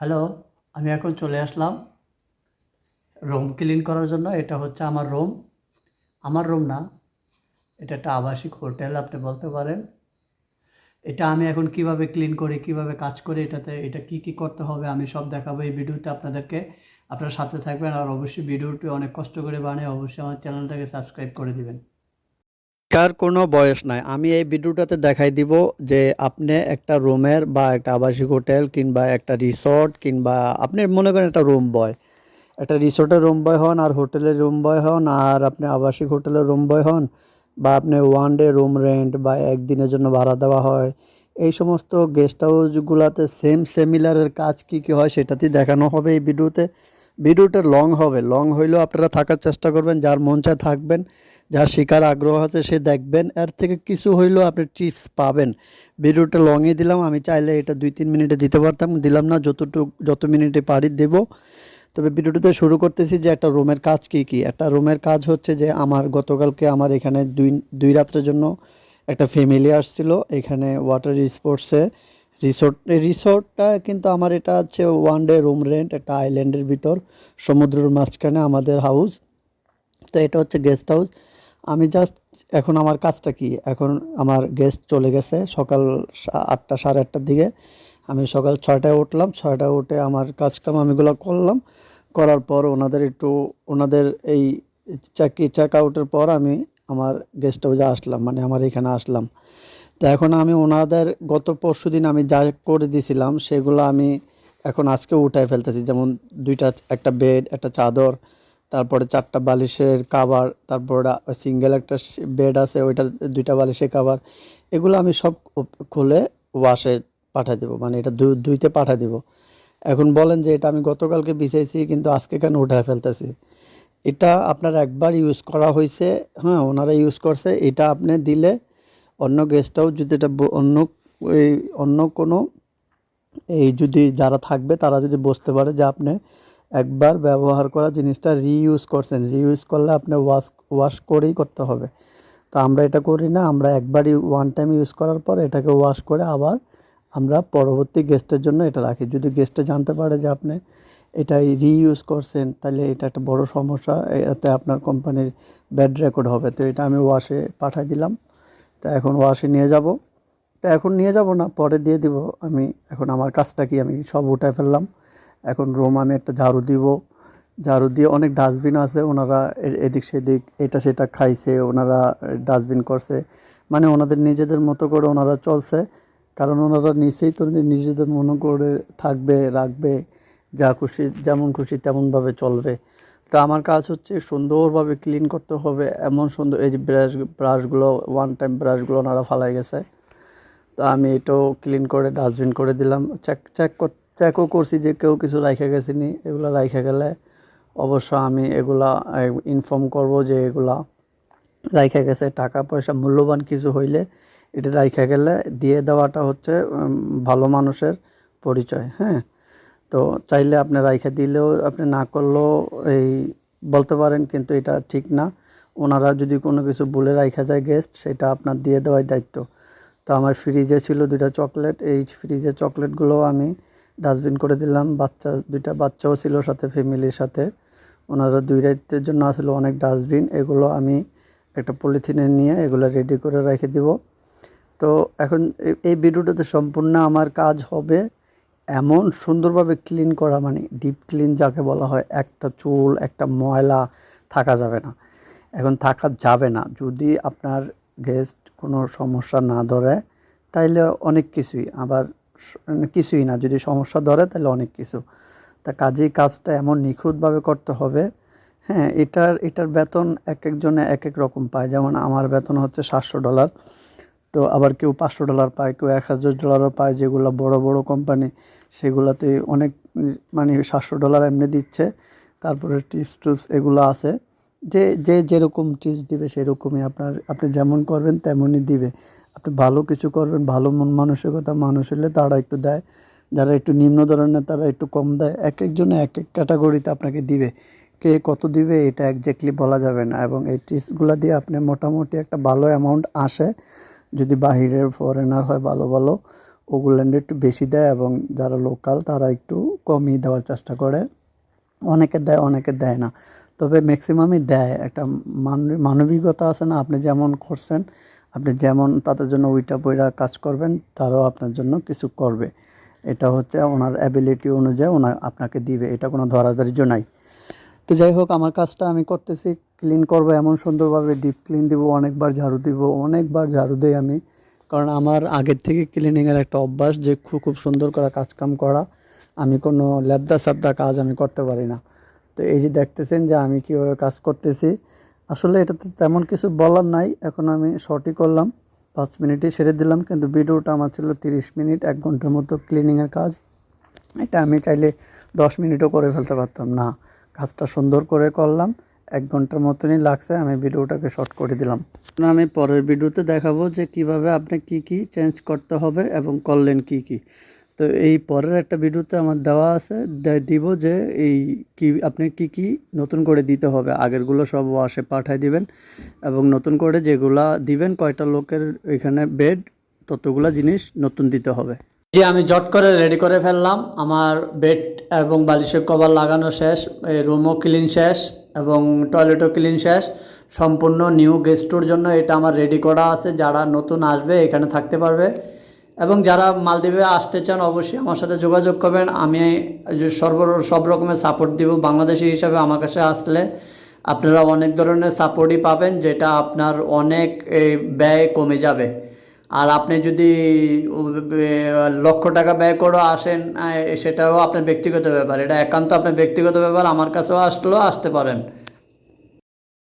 Hello, আমি এখন চলে আসলাম রুম ক্লিন করার জন্য। এটা হচ্ছে আমার রুম। আমার রুম না, এটা একটা আবাসিক হোটেল, আপনি বলতে পারেন। এটা আমি এখন কীভাবে ক্লিন করি, কীভাবে কাজ করি, এটাতে এটা কি কি করতে হবে আমি সব দেখাবো এই ভিডিওতে আপনাদেরকে। আপনার সাথে থাকবেন আর অবশ্যই ভিডিওটি অনেক কষ্ট করে বানিয়ে অবশ্যই আমার চ্যানেলটাকে সাবস্ক্রাইব করে দিবেন। কার কোনো বয়স নাই। আমি এই ভিডিওটাতে দেখাই দিব যে আপনি একটা রুমের বা একটা আবাসিক হোটেল কিংবা একটা রিসর্ট কিংবা আপনি মনে করেন একটা রুম বয়। একটা রিসোর্টের রুম বয় হন আর হোটেলের রুম বয় হন আর আপনি আবাসিক হোটেলের রুম বয় হন বা আপনি ওয়ান ডে রুম রেন্ট বা একদিনের জন্য ভাড়া দেওয়া হয়। এই সমস্ত গেস্ট হাউসগুলোতে সেম সেমিলারের কাজ কি কি হয় সেটাতেই দেখানো হবে এই ভিডিওতে। ভিডিওটা লং হবে। লং হইলেও আপনারা থাকার চেষ্টা করবেন, যার মন চায় থাকবেন, যার শিকার আগ্রহ আছে সে দেখবেন। এর থেকে কিছু হইলেও আপনি টিপস পাবেন। ভিডিওটা লংই দিলাম, আমি চাইলে এটা দুই তিন মিনিটে দিতে পারতাম, দিলাম না, যতটুকু, যত মিনিটে পারি দেব। তবে ভিডিওটিতে শুরু করতেছি যে একটা রুমের কাজ কি কি। একটা রুমের কাজ হচ্ছে যে আমার, গতকালকে আমার এখানে দুই দুই রাত্রের জন্য একটা ফ্যামিলি আসছিল, এখানে ওয়াটার স্পোর্টসে রিসোর্ট রিসোর্টটা কিন্তু আমার এটা হচ্ছে ওয়ান ডে রুম রেন্ট একটা আইল্যান্ডের ভিতর, সমুদ্রের মাঝখানে আমাদের হাউস তো এটা হচ্ছে গেস্ট হাউস আমি জাস্ট এখন আমার কাজটা কি? এখন আমার গেস্ট চলে গেছে সকাল আটটা, সাড়ে আটটার দিকে। আমি সকাল ছয়টায় উঠলাম, ছয়টায় উঠে আমার কাজকাম আমিগুলো করলাম। করার পর ওনাদের একটু, ওনাদের এই চাকি চেক আউটের পর আমি আমার গেস্ট হাউসে আসলাম মানে আমার এখানে আসলাম। তো এখন আমি ওনাদের গত পরশু দিন আমি যা করে দিয়েছিলাম সেগুলো আমি এখন আজকে উঠায় ফেলতেছি। যেমন দুইটা, একটা বেড, একটা চাদর, তারপরে চারটা বালিশের কাভার তারপরে সিঙ্গেল একটা বেড আছে, ওইটা, দুইটা বালিশের কাভার এগুলো আমি সব খুলে ওয়াশে পাঠিয়ে দেবো। মানে এটা ধুইতে পাঠিয়ে দেবো। এখন বলেন যে এটা আমি গতকালকে বিছাইছি, কিন্তু আজকে কেন উঠায় ফেলতেছি? এটা আপনার একবার ইউজ করা হয়েছে হ্যাঁ ওনারা ইউজ করছে, এটা আপনি দিলে অন্য গেস্ট হাউস যদি এটা অন্য এই অন্য কোনো এই যদি যারা থাকবে, তারা যদি বুঝতে পারে যে আপনি একবার ব্যবহার করা জিনিসটা রিইউজ করছেন। রিইউজ করলে আপনি ওয়াশ ওয়াশ করেই করতে হবে। তো আমরা এটা করি না, আমরা একবারই ওয়ান টাইম ইউজ করার পর এটাকে ওয়াশ করে আবার আমরা পরবর্তী গেস্টের জন্য এটা রাখি। যদি গেস্টে জানতে পারে যে আপনি এটাই রিইউজ করছেন, তাহলে এটা একটা বড় সমস্যা এতে আপনার কোম্পানির ব্যাড রেকর্ড হবে। তো এটা আমি ওয়াশে পাঠিয়ে দিলাম। তা এখন ওয়াশে নিয়ে যাব। তা এখন নিয়ে যাব না, পরে দিয়ে দিব। আমি এখন আমার কাজটা কি, আমি সব উঠায় ফেললাম। এখন রুম আমি একটা ঝাড়ু দিব। ঝাড়ু দিয়ে অনেক ডাস্টবিন আছে, ওনারা এদিক সেদিক এটা সেটা খাইছে, ওনারা ডাস্টবিন করছে। মানে ওনাদের নিজেদের মতো করে ওনারা চলছে। কারণ ওনারা নিচেই তো নিজেদের মনে করে থাকবে, রাখবে, যা খুশি, যেমন খুশি তেমনভাবে চলবে। তো আমার কাজ হচ্ছে সুন্দরভাবে ক্লিন করতে হবে। এমন সুন্দর এই যে ব্রাশ ব্রাশগুলো ওয়ান টাইম ব্রাশগুলো ওনারা ফালাই গেছে। তো আমি এটাও ক্লিন করে ডাস্টবিন করে দিলাম। চেক চেক চেকও করছি যে কেউ কিছু রাইখে গেছে নি। এগুলো রাইখে গেলে অবশ্য আমি এগুলা ইনফর্ম করব যে এগুলা রাইখে গেছে। টাকা পয়সা মূল্যবান কিছু হইলে এটা রাইখে গেলে দিয়ে দেওয়াটা হচ্ছে ভালো মানুষের পরিচয় হ্যাঁ? তো চাইলে আপনি রাইখে দিলেও, আপনি না করলেও এই বলতে পারেন, কিন্তু এটা ঠিক না। ওনারা যদি কোনো কিছু বলে রাইখা যায় গেস্ট সেটা আপনার দিয়ে দেওয়ার দায়িত্ব। তো আমার ফ্রিজে ছিল দুইটা চকলেট এই ফ্রিজের চকলেটগুলো আমি ডাস্টবিন করে দিলাম। বাচ্চা, দুইটা বাচ্চাও ছিল সাথে ফ্যামিলির সাথে। ওনারা দুই রাতের জন্য আসলে অনেক ডাস্টবিন এগুলো আমি একটা পলিথিনে নিয়ে এগুলো রেডি করে রেখে দিব। তো এখন এই ভিডিওটাতে সম্পূর্ণ আমার কাজ হবে। এমন সুন্দরভাবে ক্লিন করা মানে ডিপ ক্লিন যাকে বলা হয়, একটা চুল, একটা ময়লা থাকা যাবে না। এখন থাকা যাবে না। যদি আপনার গেস্ট কোনো সমস্যা না ধরে, তাইলে অনেক কিছুই, আবার মানে কিছুই না। যদি সমস্যা ধরে তাহলে অনেক কিছু। তা কাজেই কাজটা এমন নিখুঁতভাবে করতে হবে। হ্যাঁ এটার এটার বেতন এক একজনে এক এক রকম পায়। যেমন আমার বেতন হচ্ছে সাতশো ডলার। তো আবার কেউ পাঁচশো ডলার পায়, কেউ এক হাজার ডলারও পায়, যেগুলো বড় বড় কোম্পানি সেগুলোতে অনেক মানে সাতশো ডলার এমনি দিচ্ছে। তারপরে টিপস টুপস এগুলো আছে। যে যে যেরকম টিপস দিবে সেরকমই আপনার, আপনি যেমন করবেন তেমনই দিবে। আপনি ভালো কিছু করবেন, ভালো মন মানসিকতা মানুষ হলে তারা একটু দেয়। যারা একটু নিম্ন ধরনের, তারা একটু কম দেয়। এক একজনে এক এক ক্যাটাগরিতে আপনাকে দিবে। কে কত দিবে এটা একজ্যাক্টলি বলা যাবে না। এবং এই টিপসগুলো দিয়ে আপনি মোটামুটি একটা ভালো অ্যামাউন্ট আসে। যদি বাহিরের ফরেনার হয় ভালো ভালো, ওগুলো একটু বেশি দেয় এবং যারা লোকাল তারা একটু কমই দেওয়ার চেষ্টা করে। অনেকে দেয় অনেকে দেয় না। তবে ম্যাক্সিমামই দেয়। একটা মান- মানবিকতা আছে না? আপনি যেমন করছেন, আপনি যেমন তাদের জন্য ওইটা বইরা কাজ করবেন, তারাও আপনার জন্য কিছু করবে। এটা হচ্ছে ওনার অ্যাবিলিটি অনুযায়ী ওনার আপনাকে দিবে। এটা কোনো ধরাধার্য নাই। তো যাই হোক, আমার কাজটা আমি করতেছি। ক্লিন করব, এমন সুন্দরভাবে ডিপ ক্লিন দিব, অনেকবার ঝাড়ু দিব, অনেকবার ঝাড়ু দিই আমি। কারণ আমার আগের থেকে ক্লিনিংয়ের একটা অভ্যাস যে খুব খুব সুন্দর করা কাজকাম করা, আমি কোনো ল্যাবদা সাবদা কাজ আমি করতে পারি না। তো এই যে দেখতেছেন যে আমি কীভাবে কাজ করতেছি, আসলে এটাতে তেমন কিছু বলার নাই, এখন আমি শর্টই করলাম, পাঁচ মিনিটে সেরে দিলাম, কিন্তু ভিডিওটা আমার ছিল তিরিশ মিনিট, এক ঘণ্টার মতো ক্লিনিংয়ের কাজ। এটা আমি চাইলে দশ মিনিটও করে ফেলতে পারতাম, না, কাজটা সুন্দর করে করলাম। এক ঘণ্টার মতনই লাগছে, আমি ভিডিওটাকে শর্ট করে দিলাম। আমি পরের ভিডিওতে দেখাবো যে কীভাবে আপনি কি কি চেঞ্জ করতে হবে এবং করলেন কি কি। তো এই পরের একটা ভিডিওতে আমার দেওয়া আছে দিব যে এই কি, আপনি কি কি নতুন করে দিতে হবে। আগেরগুলো সব ওয়াশে পাঠায় দিবেন এবং নতুন করে যেগুলা দিবেন, কয়টা লোকের এখানে বেড ততগুলা জিনিস নতুন দিতে হবে। যে আমি জট করে রেডি করে ফেললাম। আমার বেড এবং বালিশের কভার লাগানো শেষ রুমও ক্লিন শেষ এবং টয়লেটও ক্লিন শেষ। সম্পূর্ণ নিউ গেস্টুর জন্য এটা আমার রেডি করা আছে, যারা নতুন আসবে এখানে থাকতে পারবে। এবং যারা মালদ্বীপে আসতে চান, অবশ্যই আমার সাথে যোগাযোগ করবেন। আমি সর্ব, সব রকমের সাপোর্ট দিব, বাংলাদেশি হিসাবে আমার কাছে আসলে আপনারা অনেক ধরনের সাপোর্টই পাবেন, যেটা আপনার অনেক ব্যয় কমে যাবে। আর আপনি যদি লক্ষ টাকা ব্যয় করে আসেন সেটাও আপনার ব্যক্তিগত ব্যাপার। এটা একান্ত আপনার ব্যক্তিগত ব্যাপার, আমার কাছেও আসলেও আসতে পারেন।